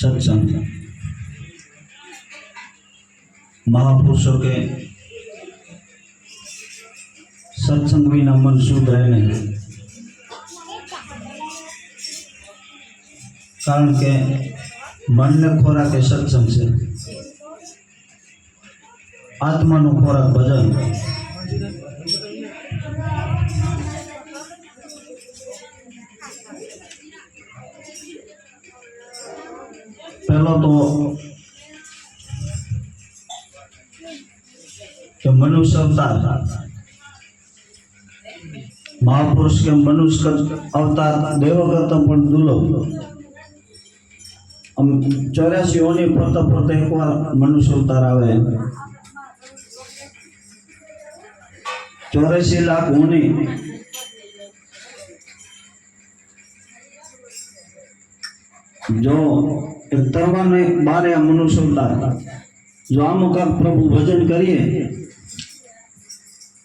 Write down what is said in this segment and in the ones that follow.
सत्संग महापुरुषों के सत्संग बिना मन शुद्ध रहे नहीं। कारण के मन ने खोरा के सत्संग से आत्मा नु खोरा भजन ભજન પહેલો તો કે મનુષ્ય અવતાર મહાપુરુષ કે મનુષ્ય અવતાર દેવ કરતા પણ દુર્લભ આમ ચોર્યાસી ઓની ફરતા ફરતા એકવાર મનુષ્ય અવતાર આવે ચોર્યાસી લાખ ઓની જો એક તરવાને બારે આ મનુષ્ય અવતાર જો આમ કાંક પ્રભુ ભજન કરીએ,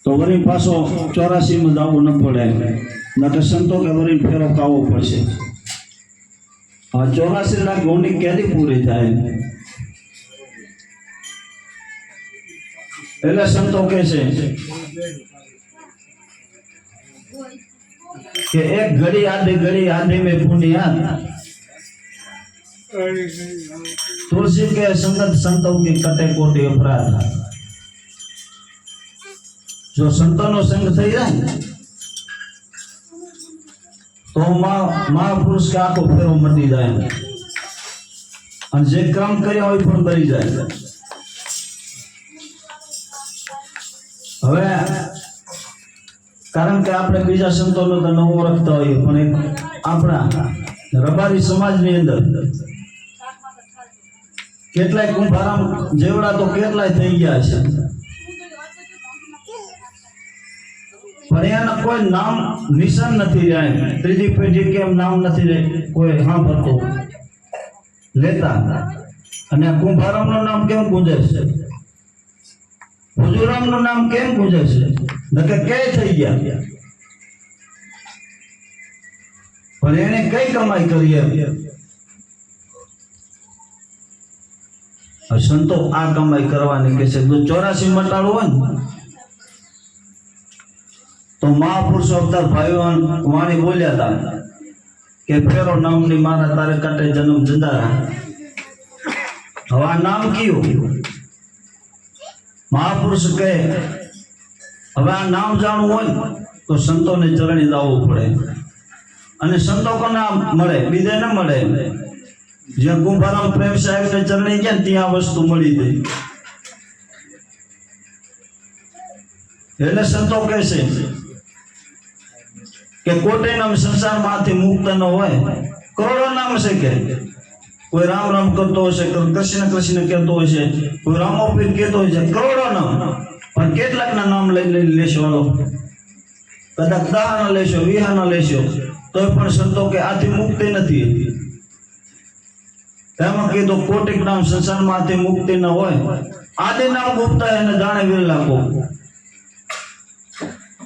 તો વળી પાછો ચોરાસીમાં જવું ન પડે. નકે સંતો કે વળી ફેરો કાવો પડશે. આ ચોરાસી લાખ ગોની ક્યાંથી પૂરી થાય. એટલે સંતો કહે છે કે એક ઘડી આધી ઘડી આધી મેં પુણ્યાત तुलसी के संगत संतों की कटे कोटि अपराध જો સંતોનો સંગ થઈ જાય ને, તો મહા મહાપુરુષ કે આખો ફેરો મટી જાય અને જે કામ કર્યા હોય પણ કરી જાય હવે કારણ કે આપણે બીજા સંતોનો તો ન ઓળખતા હોઈએ પણ એક આપણા રબારી સમાજની અંદર કેટલાય કુંભારામ જેવડા તો કેટલાય થઈ ગયા છે. પણ એના કોઈ નામ નિશાન નથી રહ્યા ત્રીજી પેઢી કેમ નામ નથી કોઈ સાંભળતો. લેતા. અને કુંભારામનું નામ કેમ ગુંજે છે? હુજુરામનું નામ કેમ ગુંજે છે? નકે કે થઈ ગયા? પણ એને કઈ કમાઈ કરી સંતો આ કમાઈ કરવાની કે છે? જો ચોરાસી મટાડવું હોય ને, તો મહાપુરુષો અવતાર ભાઈઓ વાણી બોલ્યા હતા કે ફેરો નામની મારા તારે કાંટે જન્મ જંદારા. હવે આ નામ કયું? મહાપુરુષ કહે, હવે આ નામ જાણવું હોય તો સંતોને ચરણી લાવવું પડે. અને સંતો કોને મળે, બીજે ન મળે. જ્યાં કુંભારામ પ્રેમ સાહેબ ને ચરણી ગયા ત્યાં વસ્તુ મળી ગઈ. એટલે સંતો કહે છે કે કોટે નામ સંસારમાંથી મુક્ત ન હોય, કરોડો નામ છે કે. કોઈ રામ રામ કરતો હશે કૃષ્ણ કૃષ્ણ કહેતો હશે કોઈ રામોપીર કહેતો હશે કરોડો નામ. પણ કેટલાકના નામ લઈ લઈ લેશો કદાચ દહાના લેશો, વિહાના લેશો. તોય પણ સંતો કે આથી મુક્તિ નથી. એમાં કીધું કોટિક નામ સંસારમાંથી મુક્તિ ન હોય. આદિ નામ ગુપ્તા એને જાણે વીર લાખો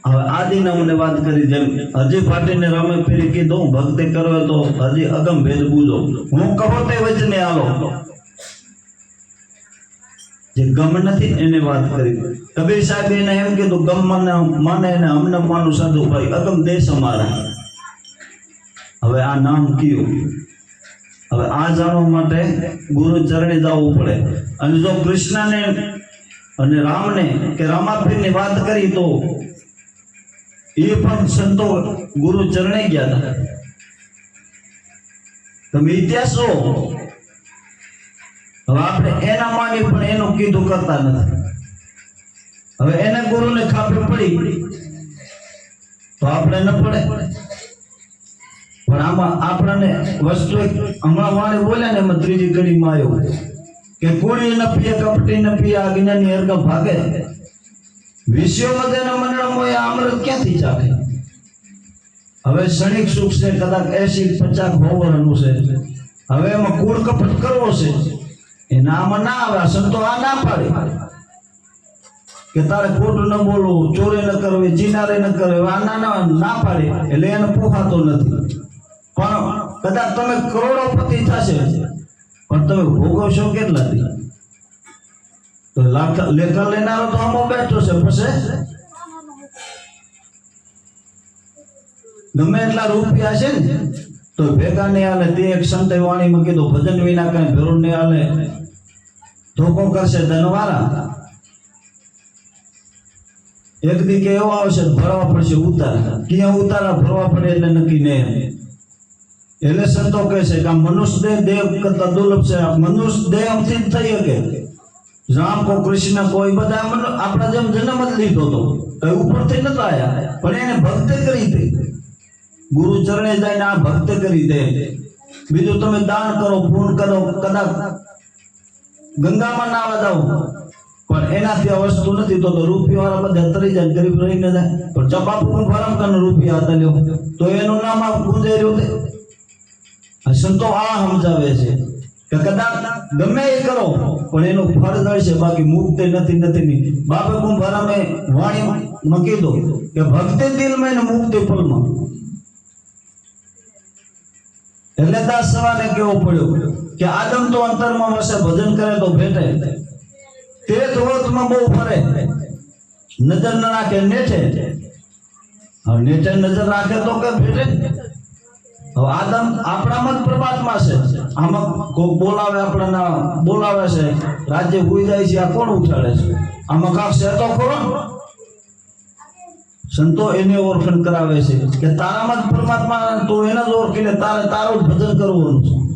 હવે આદિ નામને વાત કરી જેમ હજી ફાટીને રમે ફેરી કીધું, ભક્તિ કરો તો હજી અગમ ભેદ બુજો. હું કહો તે વચને આલો. જે ગમ નથી એને વાત કરી. કબીર સાહેબ એને એમ કીધું, ગમ મને, માને એને અમને માનું સાધુ ભાઈ, અગમ દેશ અમારા. હવે આ નામ કયું? હવે આ જાણવા માટે ગુરુ ચરણે જવું પડે. અને જો કૃષ્ણને અને રામને કે રામાપીરની વાત કરી તો એ પણ સંતો ગુરુ ચરણે ગયા હતા. તમે ઇતિહાસ જો હવે આપણે એના માની પણ એનું કીધું કરતા નથી. હવે એને ગુરુને ખાપી પડી. તો આપણે ન પડે. પણ આમાં આપણને વસ્તુ હમણાં વાણી બોલ્યા ને એમાં ત્રીજી કડીમાં આવ્યો. કે કુણી ન પીએ કપટી ન પીએ આજ્ઞાની અર્ગ ભાગે. વિષયોમાં તેના મંડળમાં આ અમૃત ક્યાંથી ચાખે? હવે ક્ષણિક સુખ છે, કદાચ એસી પચાસ હોવરનું છે હવે એમાં કુળ કપટ કરવો છે. એ નામાં ના આવે સંતો આ ના પાડે. કે તારે ખોટું ન બોલવું, ચોરી ન કરવી, ચિનારે ન કરવી, આ ના ના પાડે, એટલે એને પોખાતો નથી. પણ કદાચ તમે કરોડોપતિ થશે. પણ તમે ભોગવશો કેટલાથી તો લાખ- લેખા લેનારો તો આમાં બેઠો છે પછી ગમે એટલા રૂપિયા છે ને, તો ભેગા નહીં હાલે, તે એક સંત વાણીમાં કીધું, ભજન વિના કઈ ભેરું નહીં હાલે. ધોકો કરશે ધનવારા એક દી કે એવો આવશે તો ભરવા પડશે ઉતાર. ક્યાં ઉતારા? ભરવા પડે એટલે નક્કી નહીં. એટલે સંતો કહે છે કે આ મનુષ્ય દેહ દેવ કરતા દુર્લભ છે. આ મનુષ્ય દેહ આમથી જ થઈ શકે. રામ કો કૃષ્ણ કોઈ બધા મનો- આપણા જેમ જન્મ જ લીધો હતો કઈ ઉપરથી નતા આયા. પણ એને ભક્તિ કરી દે. ગુરુ ચરણે જઈને આ ભક્તિ કરી દે. બીજું તમે દાન કરો પૂર્ણ કરો, કદાચ ગંગામાં નાવા જાઓ. પણ એનાથી આ વસ્તુ નથી તો તો રૂપિયા વાળા બધા તરી જાય, ગરીબ રહી ન જાય. પણ જો બાપુ પણ ફરમ કરીને રૂપિયા હતા લ્યો. તો એનું નામ આ ગુંજેર્યું તે આ સંતો આ સમજાવે છે કે કદાચ ગમે એ કરો, પણ એનું ફળ મળશે બાકી મુક્ત નથી નથી બાપે કુંભારામે વાણીમાં કીધું કે ભક્તિ દિલમાં ને મુક્તિ ફળમાં એટલે દાસ સવાને કેવો પડ્યો કે આદમ તો અંતરમાં વસે, ભજન કરે તો ભેટે. તે ધોતમાં બહુ ફરે. નજર ના રાખે નેઠે નેઠે નજર રાખે તો કે ભેટે? આદમ આપણામાં જ પરમાત્મા છે. આમાં કોક બોલાવે આપણને, બોલાવે છે. રાજ્ય ભૂઈ જાય છે, આ કોણ ઉઠાડે છે? આમાં કાંક છે તો ખરો. સંતો એને ઓળખણ કરાવે છે કે તારામાં જ પરમાત્મા તો એને જ ઓળખીને તારે, તારું જ ભજન કરવાનું છે.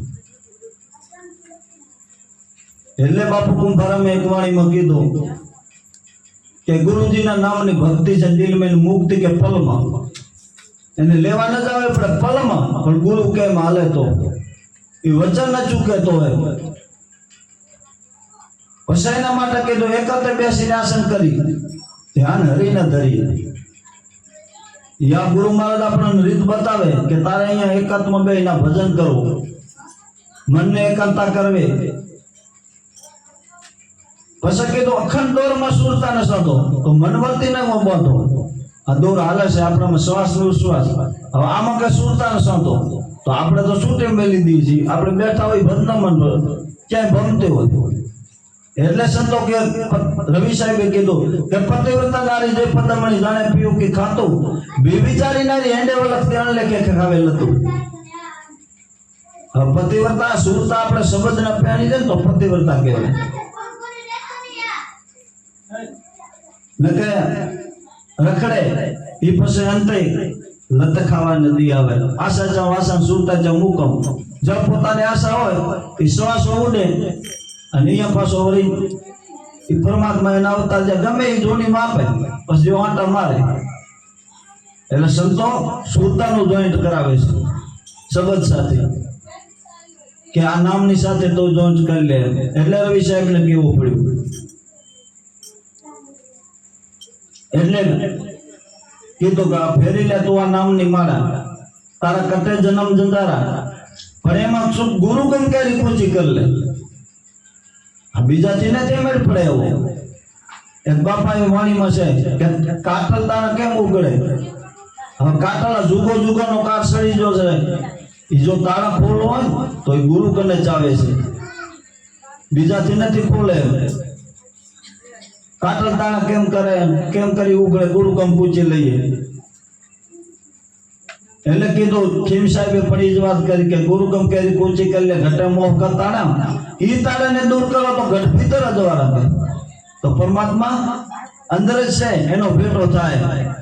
એટલે બાપુ કુંભારામે એક વાણીમાં કીધું કે ગુરુજીના નામની ભક્તિ છે દિલમેન મુક્તિ કે પલમાં. એને લેવા ન જાવે પડે પલમ. પણ ગુરુ કેમ હાલે તો? એ વચન ન ચૂકે તો હોય. એના માટે કીધું, એકત્ર બેસીને આસન કરી. ધ્યાન હરીને ધરી. યા ગુરુ મહારાજ આપણને રીત બતાવે કે તારે અહીંયા એકાત્મ બેહીને ભજન કરવું. મનને એકાંતા કરવે. પછી કીધું, અખંડ દોરમાં સુરતા ન સાધો. તો મનવર્તી ન બાંધો દોર હાલે છે આપણામાં શ્વાસ વિશ્વાસ હવે આમાં કઈ સુરતા સંતો? તો આપણે તો છૂટે મેલી દઈએ છીએ? આપણે બેઠા હોય ભજન મન ક્યાંય ભમતે હોય. એટલે સંતો કે રવિ સાહેબે કીધું કે પતિવ્રતા નારી જે પદમણી જાણે પીવું કે ખાતું વિચારી નારી હેંડે વલખ ત્યાં લેખે ખાવેલ હતું હવે પતિવ્રતા સુરતા આપણે શબ્દ ના પ્યાણી દે તો પતિવ્રતા કહેવાય. નકે? કે રખડે. એ પછી અંતે લત ખાવા નદી આવે. આશા ચા આશા સુરતા જાવ મુકમ. જો પોતાની આશા હોય, એ શ્વાસ ઉડે અને અહીંયા પાછો વળી એ પરમાત્મા એના અવતાર જે ગમે એ જોની માપે, પછી જો આંટા મારે. એટલે સંતો સુરતાનું જોઈન્ટ કરાવે છે. શબ્દ સાથે. કે આ નામની સાથે તો જોઈન્ટ કરી લે. એટલે રવિ સાહેબને કેવું પડ્યું. એટલે કીધું કે ફેરી લે તું આ નામની માળા. તારા કટે જન્મ જંજારા. પણ એમાં શું ગુરુ કઈ કેરી પૂછી કરી લે? બીજાથી નથી જ પડે એવો. એક બાપા એ વાણીમાં છે કે કાટલ તારા કેમ ઉગડે? હવે કાટલા જુગો જુગો નો કાટ સડી જો છે. એ જો તારા ફૂલ હોય તો એ ગુરુ કને ચાવે છે. બીજાથી નથી ફૂલે કાટલ તાણા કેમ કરે? કેમ કરી ઉગડે ગુરુ કમ પૂછી લઈએ. એટલે કીધું, ખીમ સાહેબે પડી જ વાત કરી કે ગુરુ કમ કેરી પૂછી કરી લે, ઘટે મોહ કરતા ના ઈ તાળે દૂર કરો તો ઘટ ભીતર જ વાળા તો પરમાત્મા અંદર જ છે, એનો ભેટો થાય.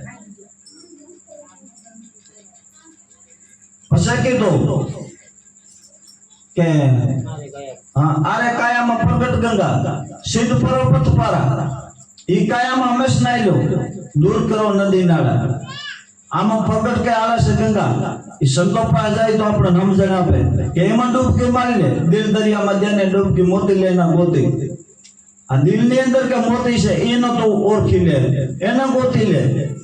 પછી કીધું કે, હા, આરે કાયામાં પ્રગટ ગંગા, સિદ્ધ પારા ઈ કાયમ હંમેશ નાઈ લો. દૂર કરો નદી નાળા આમાં પ્રગટ કે આવે છે ગંગા? એ સંતો પાસે જાય તો આપણે સમજણ આપે. કે એમાં ડૂબકી મારી લે. દિલ દરિયામાં જેને ડૂબકી મોતી લેના ગોતી. આ દિલની અંદર કે મોતી છે, એનો તો ઓળખી લે. એને ગોતી લે.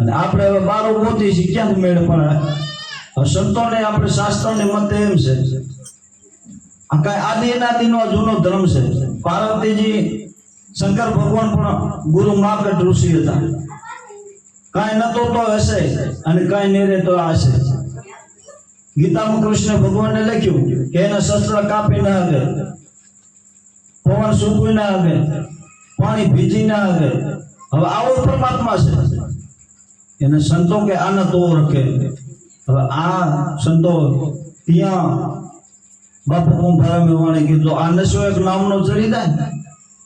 અને આપણે હવે બારો ગોતી છે ક્યાંક મેળ પડે? સંતો સંતોને, આપણે શાસ્ત્રોને મતે એમ છે. આ કઈ આદિ અનાદિનો જૂનો ધર્મ છે. પાર્વતીજી, શંકર ભગવાન પણ ગુરુ માર્કેટ ઋષિ હતા. કાંઈ નતો તો હશે અને કાંઈ નહીં રહે તો હશે. ગીતામાં કૃષ્ણ ભગવાનને લખ્યું કે એના શસ્ત્ર કાપી ના આવે પવન સૂકવી ના આવે પાણી ભીજી ના આવે હવે આવો પરમાત્મા છે. એને સંતો કે આના તો રખે હવે આ સંતો ત્યાં બાપુ કુંભારામે વાણે કીધું, આ નશો એક નામનો ચડી જાય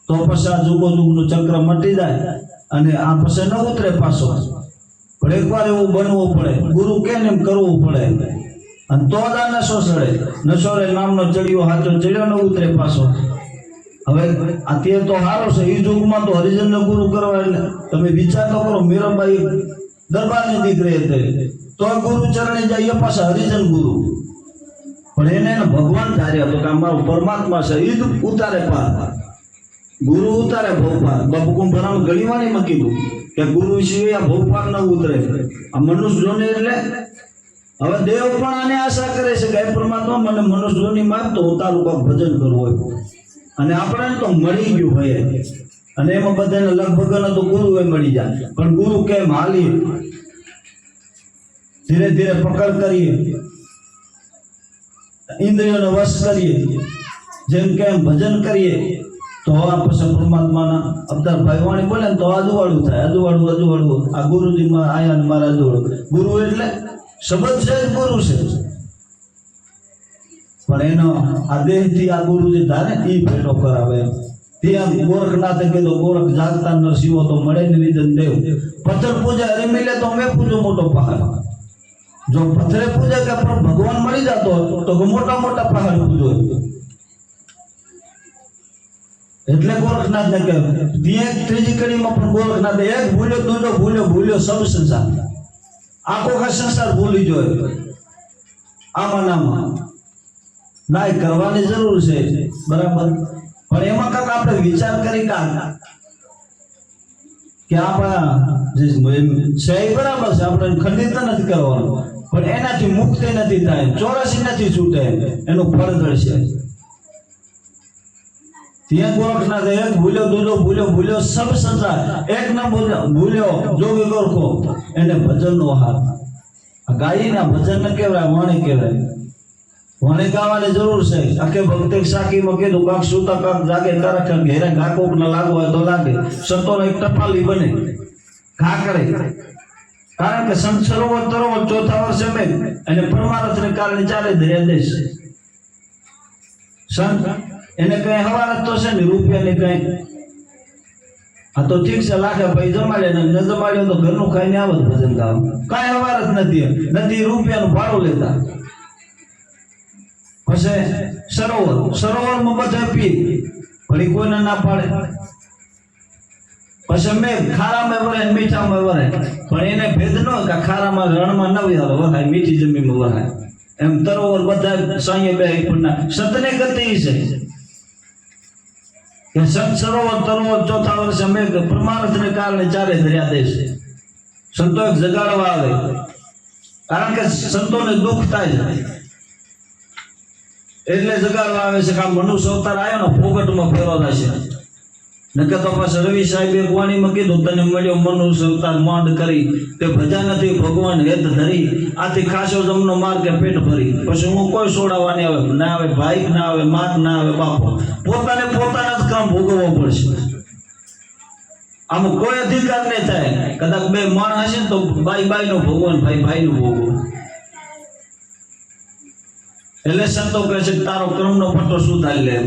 તો પછી આ જુગો જુગનું ચક્ર મટી જાય અને આ પછી ન ઉતરે પાછો. પણ એકવાર એવું બનવું પડે, ગુરુ કે એમ કરવું પડે? અને તો જ આ નશો ચડે. નશો રે નામનો ચડ્યો હાથો ચડ્યો ન ઉતરે પાછો. હવે અત્યારે તો સારો છે એ યુગમાં તો હરિજનને ગુરુ કરવા એટલે તમે વિચાર તો કરો, મીરાબાઈ દરબારની દીકરી હતી. તો ગુરુ ચરણે જાય, એ પાછા હરિજન ગુરુ. પણ એને એને ભગવાન ધાર્યા હતો કે આ પરમાત્મા છે એ ઉતારે પાર. ગુરુ ઉતારે ભવપાર બાપુ કુંભરામ ઘણી વાણીમાં કીધું કે ગુરુ સિવાય આ ભવપાર ન ઉતરે. આ મનુષ્ય જોને એટલે હવે દેવ પણ આને આશા કરે છે કે પરમાત્મા, મને મનુષ્ય જોની માગ તો હું તારું કાંક ભજન કરવું હોય. અને આપણે તો મળી ગયું ભાઈ અને એમાં બધાને લગભગ તો ગુરુ એ મળી જાય. પણ ગુરુ કેમ? હાલી ધીરે ધીરે પકડ કરીએ. ઇન્દ્રિયોનો વશ કરીએ. જેમ કે ભજન કરીએ, તો આ પછી પરમાત્માના અવતાર ભાઈવાણી બોલે તો આજુવાળું થાય આજુવાળું આજુવાળું આ ગુરુજી માં આયા મારા આજુવાળું ગુરુ એટલે શબ્દ છે ગુરુ છે. પણ એનો આ દેહથી આ ગુરુજી ધારે એ ભેટો કરાવે. ત્યાં ગોરખનાથે કીધું, ગોરખ જાગતા નરસિંહો તો મળે ને નિધન દેવ. પથ્થર પૂજા હરી મિલે તો મેં પૂજો મોટો પહાડ જો પથરે પૂજા કે પણ ભગવાન મળી જતો તો મોટા મોટા પહાડ પૂજો એટલે ગોરખનાથ ને કે ત્યાં એક ત્રીજી કડીમાં પણ ગોરખનાથ એક ભૂલ્યો, દૂજો ભૂલ્યો ભૂલ્યો સબ સંસાર. આખો ખા સંસાર ભૂલી જોયો આમાં નામાં ના એ કરવાની જરૂર છે. બરાબર. પણ એમાં કાંક આપણે વિચાર કરી કાંક કે આપણા જે છે બરાબર છે, આપણે ખંડિત નથી કરવાનું. પણ એનાથી મુક્તિ નથી થાય. ચોરસી નથી છૂટે. એનું ફળ છે ત્યાં ગોરખનાથ એક ભૂલ્યો દૂધો ભૂલ્યો ભૂલ્યો, સબ સંસાર. એક ન ભૂલ્યો, જોગી ગોરખો. એને ભજનનો હાથ આ ગાયના ભજન ન કહેવાય, વાણી કહેવાય. વાણી ગાવાની જરૂર છે. આખે ભક્તિ સાખીમાં કીધું, કાક સુતા, કાક જાગે, તારા ઘેરે ના ન હોય તો લાગે. સંતો એક ટપાલી બને. ઘા કરે. કારણ કે સંત સરોવર તરોવર ચોથા વર્ષે મેં અને પરમારથને કારણે ચાલે દરિયા દેશ. સંત, એને કઈ હવારત તો છે ને, રૂપિયાની કઈ. આ તો ઠીક છે લાખે ભાઈ જમાડે ને, ન જમાડ્યો તો ઘરનું ખાઈને આવત ભજન ગાવા. કાંઈ હવારત નથી નથી રૂપિયાનું ભાડું લેતા. પછી સરોવર, સરોવરમાં બધા પી વળી કોઈને ના પાડે. પછી મેં ખારામાં વરાય મીઠામાં વરાય પણ એને ભેદ ન કે ખારામાં રણમાં ન વહાય વહાય મીઠી જમીનમાં વરાય એમ તરોવર બધા સાંયે બે પણ સતને ગતિ છે. કે સંત સરોવર, તરોવર ચોથા વર્ષે અમે પરમાર્થને કારણે ચારે ધર્યા દે છે સંતો એક જગાડવા આવે. કારણ કે સંતોને દુઃખ થાય છે. એટલે જગાડવા આવે છે કે આ મનુષ્ય અવતાર આવ્યો ને ફોગટમાં ફેરવા થશે નકર તો પાછા રવિ સાહેબે વાણીમાં કીધું, તને મળ્યો મનુ અવતાર માંડ કરી. તે ભજા નથી, ભગવાન હેત ધરી. આથી ખાસો જમનો માર કે પેટ ભરી. પછી હું કોઈ સોડાવા નહીં આવે. ના આવે ભાઈ, ના આવે માત, ના આવે બાપો. પોતાને પોતાના જ કામ ભોગવવો પડશે. આમાં કોઈ અધિકાર નહીં થાય. કદાચ બે માણ હશે ને તો બાઈ નો ભગવાન, ભાઈ ભાઈ નું ભોગવો. એટલે સંતો કહે છે તારો કર્મનો પટ્ટો સુધારી લે.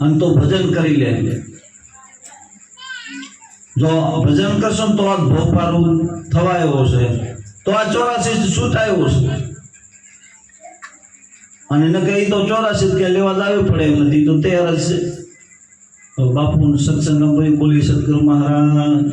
અને તો ભજન કરી લે જો ભજન કરશો તો આ ભોપારું થવા એવો છે. તો આ ચોરાસી છૂટાયો છે? અને એને કહી તો ચોરાસી કે લેવા જ પડે એમ નથી, તો તૈયાર જ છે. બાપુ સત્સંગ બોલી સદગુરુ મહારાજ.